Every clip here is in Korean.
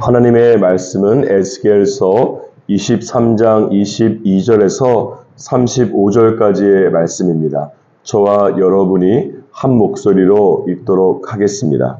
하나님의 말씀은 에스겔서 23장 22절에서 35절까지의 말씀입니다. 저와 여러분이 한 목소리로 읽도록 하겠습니다.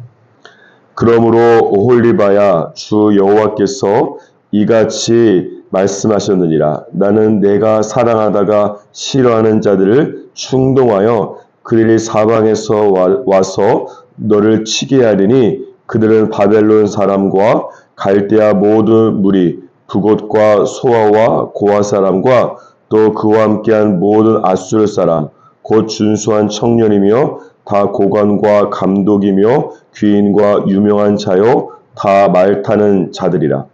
그러므로 오홀리바야 주 여호와께서 이같이 말씀하셨느니라 나는 내가 사랑하다가 싫어하는 자들을 충동하여 그들이 사방에서 와, 와서 너를 치게 하리니 그들은 바벨론 사람과 갈대아 모든 무리 북옷과 소아와 고아 사람과 또 그와 함께한 모든 아수르 사람 곧 준수한 청년이며 다 고관과 감독이며 귀인과 유명한 자요 다 말타는 자들이라.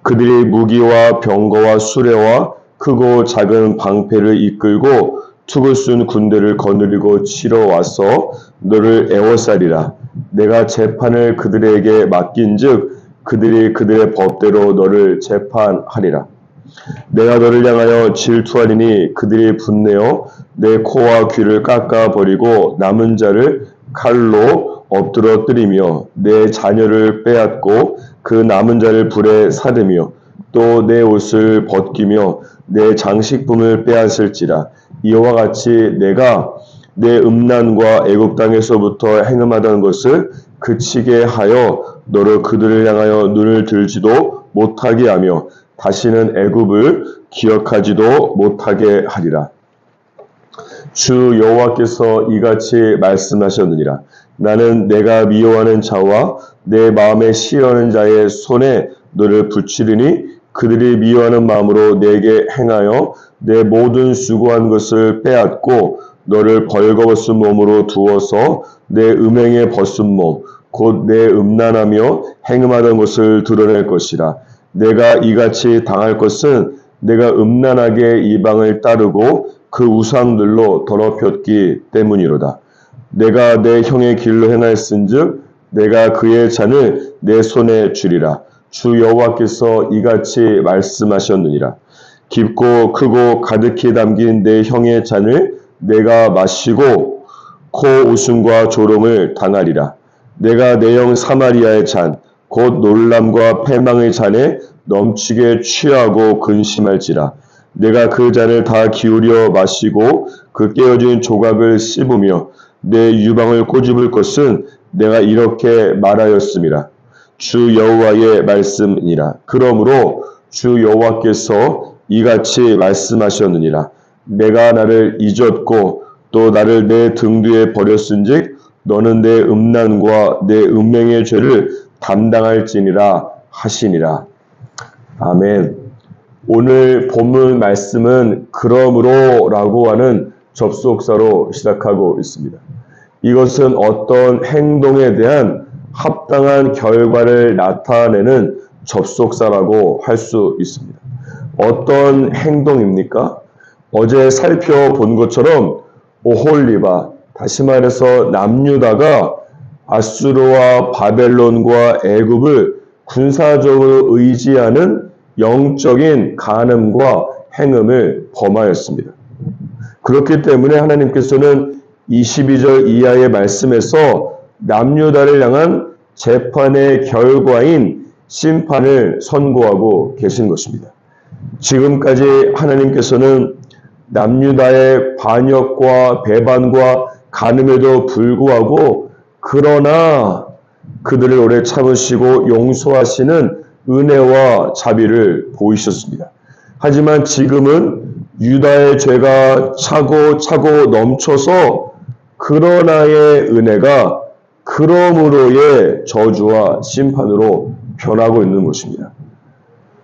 그들이 무기와 병거와 수레와 크고 작은 방패를 이끌고 쓴 군대를 거느리고 치러 와서 너를 애워싸리라. 내가 재판을 그들에게 맡긴즉 그들이 그들의 법대로 너를 재판하리라. 내가 너를 향하여 질투하리니 그들이 분내어 내 코와 귀를 깎아 버리고 남은 자를 칼로 엎드러뜨리며 내 자녀를 빼앗고 그 남은 자를 불에 사르며 또 내 옷을 벗기며 내 장식품을 빼앗을지라 이와 같이 내가 내 음란과 애굽 땅에서부터 행음하던 것을 그치게 하여 너를 그들을 향하여 눈을 들지도 못하게 하며 다시는 애굽을 기억하지도 못하게 하리라. 주 여호와께서 이같이 말씀하셨느니라. 나는 내가 미워하는 자와 내 마음에 싫어하는 자의 손에 너를 붙이리니 그들이 미워하는 마음으로 내게 행하여 내 모든 수고한 것을 빼앗고 너를 벌거벗은 몸으로 두어서 내 음행에 벗은 몸, 곧 내 음란하며 행음하던 것을 드러낼 것이라. 내가 이같이 당할 것은 내가 음란하게 이방을 따르고 그 우상들로 더럽혔기 때문이로다. 내가 내 형의 길로 행하였은즉 내가 그의 잔을 내 손에 주리라. 주 여호와께서 이같이 말씀하셨느니라. 깊고 크고 가득히 담긴 내 형의 잔을 내가 마시고 코 웃음과 조롱을 당하리라. 내가 내 형 사마리아의 잔, 곧 놀람과 패망의 잔에 넘치게 취하고 근심할지라. 내가 그 잔을 다 기울여 마시고 그 깨어진 조각을 씹으며 내 유방을 꼬집을 것은 내가 이렇게 말하였습니다. 주 여호와의 말씀이니라. 그러므로 주 여호와께서 이같이 말씀하셨느니라. 내가 나를 잊었고 또 나를 내 등 뒤에 버렸은즉 너는 내 음란과 내 음행의 죄를 담당할지니라 하시니라. 아멘. 오늘 본문 말씀은 그러므로라고 하는 접속사로 시작하고 있습니다. 이것은 어떤 행동에 대한 합당한 결과를 나타내는 접속사라고 할 수 있습니다. 어떤 행동입니까? 어제 살펴본 것처럼 오홀리바, 다시 말해서 남유다가 아수르와 바벨론과 애굽을 군사적으로 의지하는 영적인 간음과 행음을 범하였습니다. 그렇기 때문에 하나님께서는 22절 이하의 말씀에서 남유다를 향한 재판의 결과인 심판을 선고하고 계신 것입니다. 지금까지 하나님께서는 남유다의 반역과 배반과 간음에도 불구하고 그러나 그들을 오래 참으시고 용서하시는 은혜와 자비를 보이셨습니다. 하지만 지금은 유다의 죄가 차고 차고 넘쳐서 그러나의 은혜가 그러므로의 저주와 심판으로 변하고 있는 것입니다.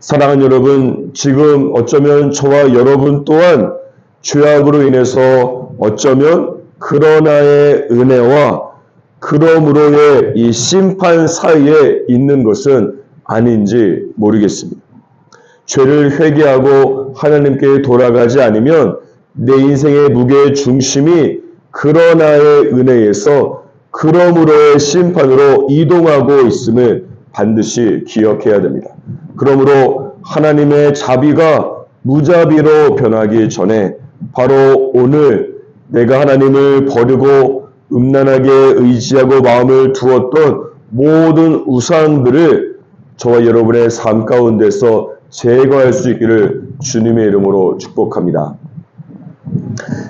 사랑하는 여러분, 지금 어쩌면 저와 여러분 또한 죄악으로 인해서 어쩌면 그러나의 은혜와 그러므로의 이 심판 사이에 있는 것은 아닌지 모르겠습니다. 죄를 회개하고 하나님께 돌아가지 않으면 내 인생의 무게의 중심이 그러나의 은혜에서 그러므로의 심판으로 이동하고 있음을 반드시 기억해야 됩니다. 그러므로 하나님의 자비가 무자비로 변하기 전에 바로 오늘 내가 하나님을 버리고 음란하게 의지하고 마음을 두었던 모든 우상들을 저와 여러분의 삶 가운데서 제거할 수 있기를 주님의 이름으로 축복합니다.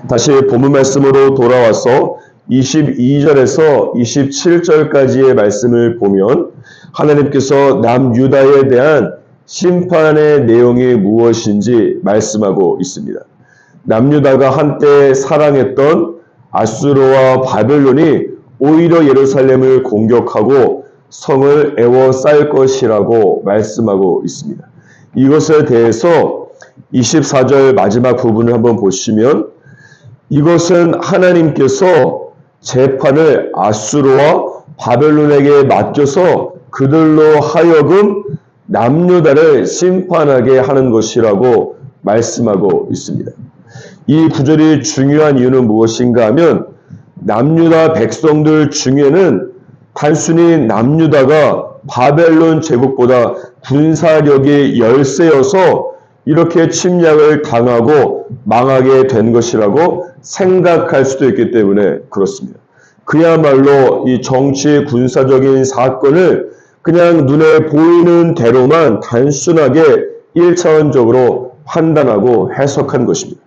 다시 본문 말씀으로 돌아와서 22절에서 27절까지의 말씀을 보면 하나님께서 남유다에 대한 심판의 내용이 무엇인지 말씀하고 있습니다. 남유다가 한때 사랑했던 아수르와 바벨론이 오히려 예루살렘을 공격하고 성을 에워쌀 것이라고 말씀하고 있습니다. 이것에 대해서 24절 마지막 부분을 한번 보시면 이것은 하나님께서 재판을 아수르와 바벨론에게 맡겨서 그들로 하여금 남유다를 심판하게 하는 것이라고 말씀하고 있습니다. 이 구절이 중요한 이유는 무엇인가 하면 남유다 백성들 중에는 단순히 남유다가 바벨론 제국보다 군사력이 열세여서 이렇게 침략을 당하고 망하게 된 것이라고 생각할 수도 있기 때문에 그렇습니다. 그야말로 이 정치 군사적인 사건을 그냥 눈에 보이는 대로만 단순하게 1차원적으로 판단하고 해석한 것입니다.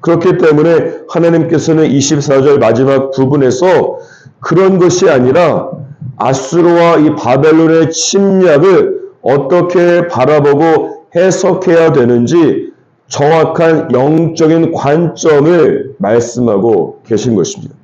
그렇기 때문에 하나님께서는 24절 마지막 부분에서 그런 것이 아니라 아수르와 이 바벨론의 침략을 어떻게 바라보고 해석해야 되는지 정확한 영적인 관점을 말씀하고 계신 것입니다.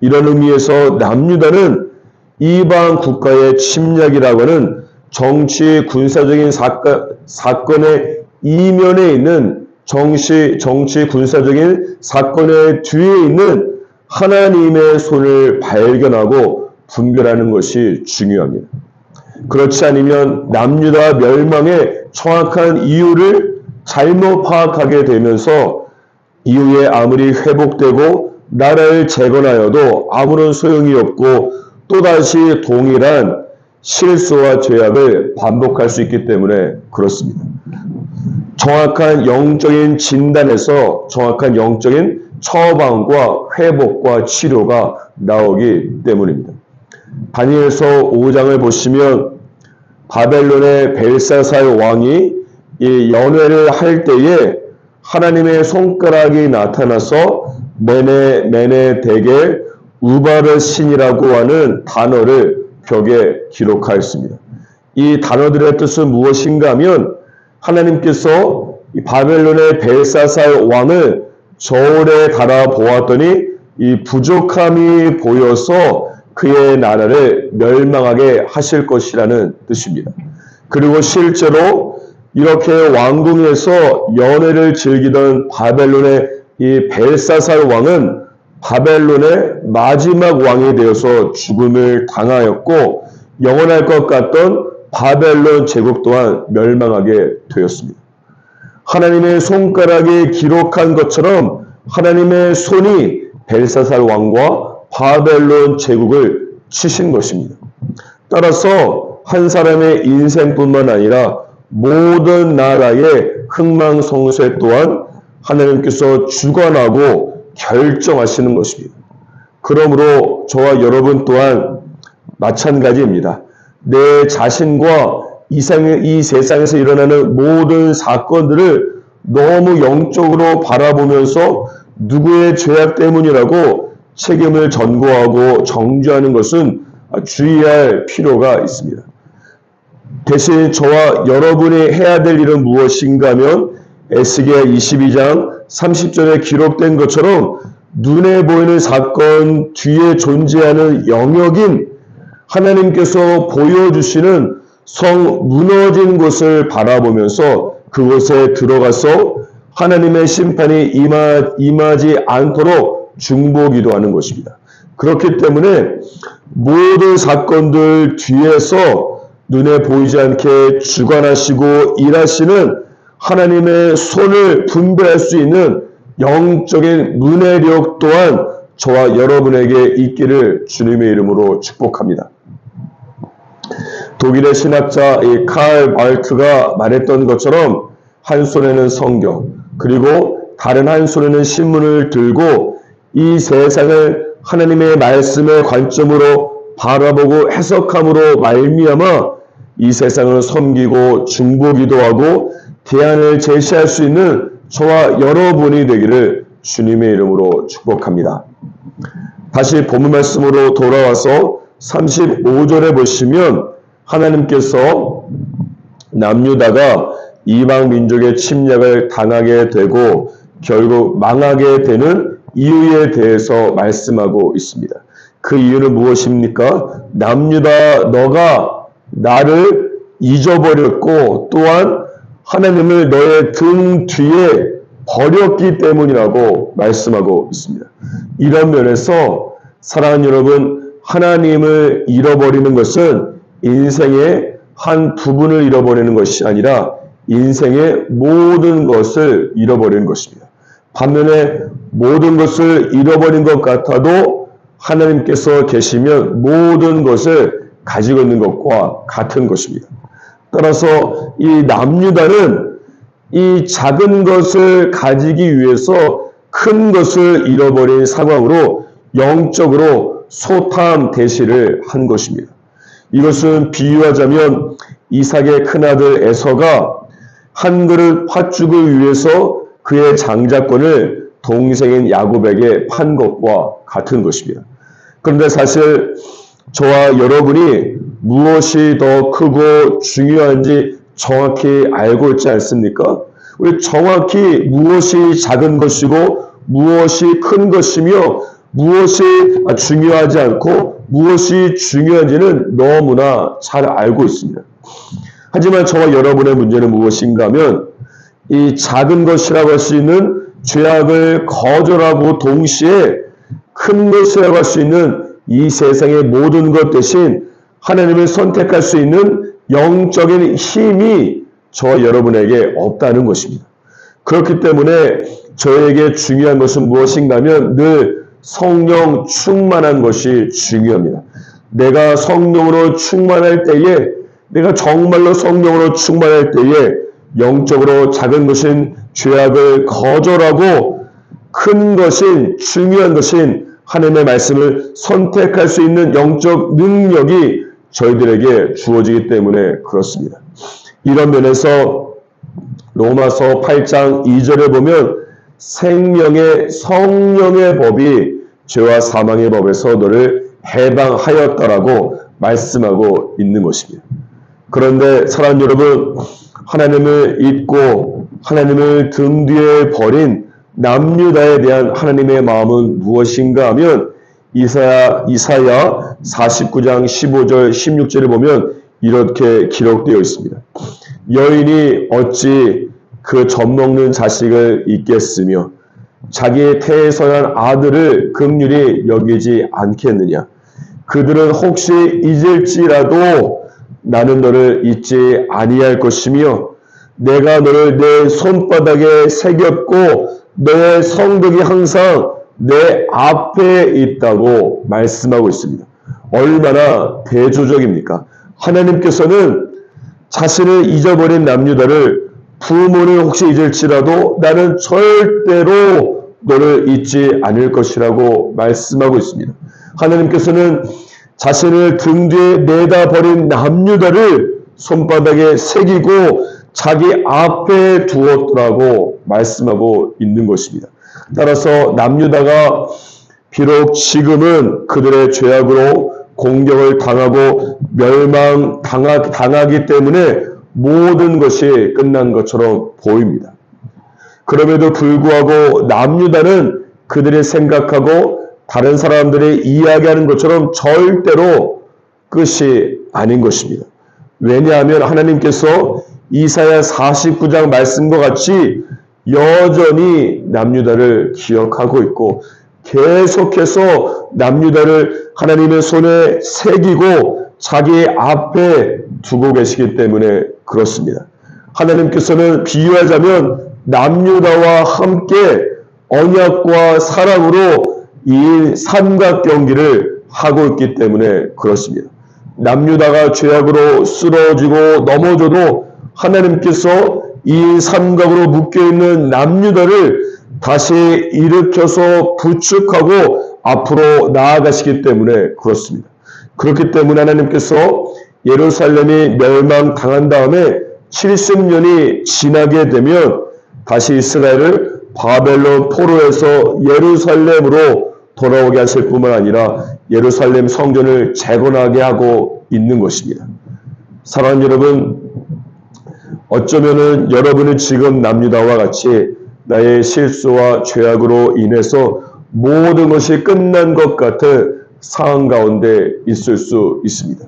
이런 의미에서 남유다는 이방 국가의 침략이라고 하는 정치 군사적인 사건, 사건의 이면에 있는 정치, 정치 군사적인 사건의 뒤에 있는 하나님의 손을 발견하고 분별하는 것이 중요합니다. 그렇지 않으면 남유다 멸망의 정확한 이유를 잘못 파악하게 되면서 이후에 아무리 회복되고 나라를 재건하여도 아무런 소용이 없고 또다시 동일한 실수와 죄악을 반복할 수 있기 때문에 그렇습니다. 정확한 영적인 진단에서 정확한 영적인 처방과 회복과 치료가 나오기 때문입니다. 다니엘서 5장을 보시면 바벨론의 벨사살 왕이 이 연회를 할 때에 하나님의 손가락이 나타나서 메네 메네 대겔 우바르 신이라고 하는 단어를 벽에 기록하였습니다. 이 단어들의 뜻은 무엇인가 하면 하나님께서 바벨론의 벨사살 왕을 저울에 달아 보았더니 이 부족함이 보여서 그의 나라를 멸망하게 하실 것이라는 뜻입니다. 그리고 실제로 이렇게 왕궁에서 연애를 즐기던 바벨론의 이 벨사살 왕은 바벨론의 마지막 왕이 되어서 죽음을 당하였고 영원할 것 같던 바벨론 제국 또한 멸망하게 되었습니다. 하나님의 손가락에 기록한 것처럼 하나님의 손이 벨사살 왕과 바벨론 제국을 치신 것입니다. 따라서 한 사람의 인생뿐만 아니라 모든 나라의 흥망성쇠 또한 하나님께서 주관하고 결정하시는 것입니다. 그러므로 저와 여러분 또한 마찬가지입니다. 내 자신과 이상의 이 세상에서 일어나는 모든 사건들을 너무 영적으로 바라보면서 누구의 죄악 때문이라고 책임을 전고하고 정죄하는 것은 주의할 필요가 있습니다. 대신 저와 여러분이 해야 될 일은 무엇인가 하면 에스겔 22장 30절에 기록된 것처럼 눈에 보이는 사건 뒤에 존재하는 영역인 하나님께서 보여주시는 성 무너진 곳을 바라보면서 그곳에 들어가서 하나님의 심판이 임하, 임하지 않도록 중보기도 하는 것입니다. 그렇기 때문에 모든 사건들 뒤에서 눈에 보이지 않게 주관하시고 일하시는 하나님의 손을 분별할 수 있는 영적인 문해력 또한 저와 여러분에게 있기를 주님의 이름으로 축복합니다. 독일의 신학자 칼 말트가 말했던 것처럼 한 손에는 성경 그리고 다른 한 손에는 신문을 들고 이 세상을 하나님의 말씀의 관점으로 바라보고 해석함으로 말미암아 이 세상을 섬기고 중보기도 하고 대안을 제시할 수 있는 저와 여러분이 되기를 주님의 이름으로 축복합니다. 다시 본문 말씀으로 돌아와서 35절에 보시면 하나님께서 남유다가 이방 민족의 침략을 당하게 되고 결국 망하게 되는 이유에 대해서 말씀하고 있습니다. 그 이유는 무엇입니까? 남유다 너가 나를 잊어버렸고 또한 하나님을 너의 등 뒤에 버렸기 때문이라고 말씀하고 있습니다. 이런 면에서 사랑하는 여러분, 하나님을 잃어버리는 것은 인생의 한 부분을 잃어버리는 것이 아니라 인생의 모든 것을 잃어버리는 것입니다. 반면에 모든 것을 잃어버린 것 같아도 하나님께서 계시면 모든 것을 가지고 있는 것과 같은 것입니다. 따라서 이 남유다는 이 작은 것을 가지기 위해서 큰 것을 잃어버린 상황으로 영적으로 소탐 대시를 한 것입니다. 이것은 비유하자면 이삭의 큰아들 에서가 한 그릇 팥죽을 위해서 그의 장자권을 동생인 야곱에게 판 것과 같은 것입니다. 그런데 사실 저와 여러분이 무엇이 더 크고 중요한지 정확히 알고 있지 않습니까? 우리 정확히 무엇이 작은 것이고 무엇이 큰 것이며 무엇이 중요하지 않고 무엇이 중요한지는 너무나 잘 알고 있습니다. 하지만 저와 여러분의 문제는 무엇인가 하면 이 작은 것이라고 할 수 있는 죄악을 거절하고 동시에 큰 것이라고 할 수 있는 이 세상의 모든 것 대신 하나님을 선택할 수 있는 영적인 힘이 저와 여러분에게 없다는 것입니다. 그렇기 때문에 저에게 중요한 것은 무엇인가 하면 늘 성령 충만한 것이 중요합니다. 내가 성령으로 충만할 때에 내가 정말로 성령으로 충만할 때에 영적으로 작은 것인 죄악을 거절하고 큰 것인 중요한 것인 하나님의 말씀을 선택할 수 있는 영적 능력이 저희들에게 주어지기 때문에 그렇습니다. 이런 면에서 로마서 8장 2절에 보면 생명의 성령의 법이 죄와 사망의 법에서 너를 해방하였다라고 말씀하고 있는 것입니다. 그런데 사랑 여러분, 하나님을 잊고 하나님을 등 뒤에 버린 남유다에 대한 하나님의 마음은 무엇인가 하면 이사야, 이사야 49장 15절 16절에 보면 이렇게 기록되어 있습니다. 여인이 어찌 그 젖먹는 자식을 잊겠으며 자기의 태에서 난 아들을 극률이 여기지 않겠느냐. 그들은 혹시 잊을지라도 나는 너를 잊지 아니할 것이며 내가 너를 내 손바닥에 새겼고 너의 성덕이 항상 내 앞에 있다고 말씀하고 있습니다. 얼마나 대조적입니까? 하나님께서는 자신을 잊어버린 남유다를 부모를 혹시 잊을지라도 나는 절대로 너를 잊지 않을 것이라고 말씀하고 있습니다. 하나님께서는 자신을 등 뒤에 내다 버린 남유다를 손바닥에 새기고 자기 앞에 두었더라고 말씀하고 있는 것입니다. 따라서 남유다가 비록 지금은 그들의 죄악으로 공격을 당하고 멸망 당하기 때문에 모든 것이 끝난 것처럼 보입니다. 그럼에도 불구하고 남유다는 그들이 생각하고 다른 사람들이 이야기하는 것처럼 절대로 끝이 아닌 것입니다. 왜냐하면 하나님께서 이사야 49장 말씀과 같이 여전히 남유다를 기억하고 있고 계속해서 남유다를 하나님의 손에 새기고 자기 앞에 두고 계시기 때문에 그렇습니다. 하나님께서는 비유하자면 남유다와 함께 언약과 사랑으로 이 삼각 경기를 하고 있기 때문에 그렇습니다. 남유다가 죄악으로 쓰러지고 넘어져도 하나님께서 이 삼각으로 묶여있는 남유다를 다시 일으켜서 부축하고 앞으로 나아가시기 때문에 그렇습니다. 그렇기 때문에 하나님께서 예루살렘이 멸망당한 다음에 70년이 지나게 되면 다시 이스라엘을 바벨론 포로에서 예루살렘으로 돌아오게 하실 뿐만 아니라 예루살렘 성전을 재건하게 하고 있는 것입니다. 사랑하는 여러분, 어쩌면은 여러분은 지금 남유다와 같이 나의 실수와 죄악으로 인해서 모든 것이 끝난 것 같은 상황 가운데 있을 수 있습니다.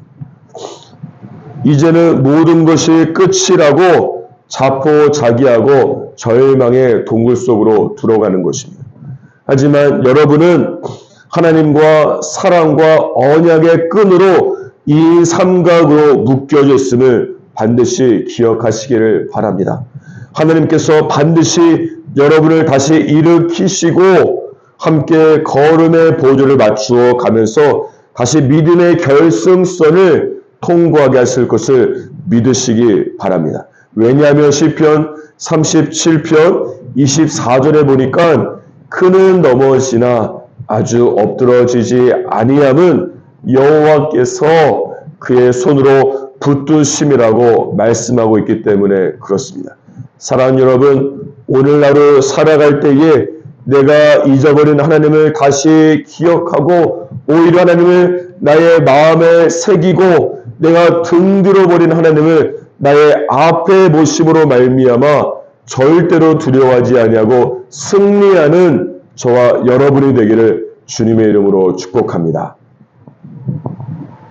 이제는 모든 것이 끝이라고 자포자기하고 절망의 동굴 속으로 들어가는 것입니다. 하지만 여러분은 하나님과 사랑과 언약의 끈으로 이 삼각으로 묶여져 있음을 반드시 기억하시기를 바랍니다. 하나님께서 반드시 여러분을 다시 일으키시고 함께 걸음의 보조를 맞추어 가면서 다시 믿음의 결승선을 통과하게 하실 것을 믿으시기 바랍니다. 왜냐하면 시편 37편 24절에 보니까 그는 넘어지나 아주 엎드러지지 아니함은 여호와께서 그의 손으로 붙드심이라고 말씀하고 있기 때문에 그렇습니다. 사랑하는 여러분, 오늘날을 살아갈 때에 내가 잊어버린 하나님을 다시 기억하고 오히려 하나님을 나의 마음에 새기고 내가 등들어 버린 하나님을 나의 앞에 모심으로 말미암아 절대로 두려워하지 아니하고 승리하는 저와 여러분이 되기를 주님의 이름으로 축복합니다.